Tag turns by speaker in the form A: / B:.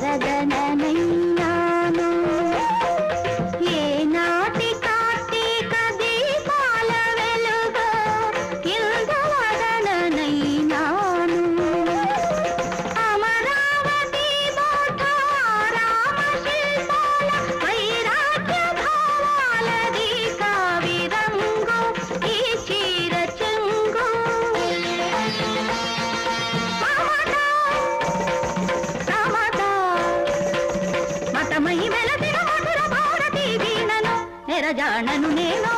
A: மரதன మహిమల తిరుమధుర భారతి వీణను నెరజానను నేను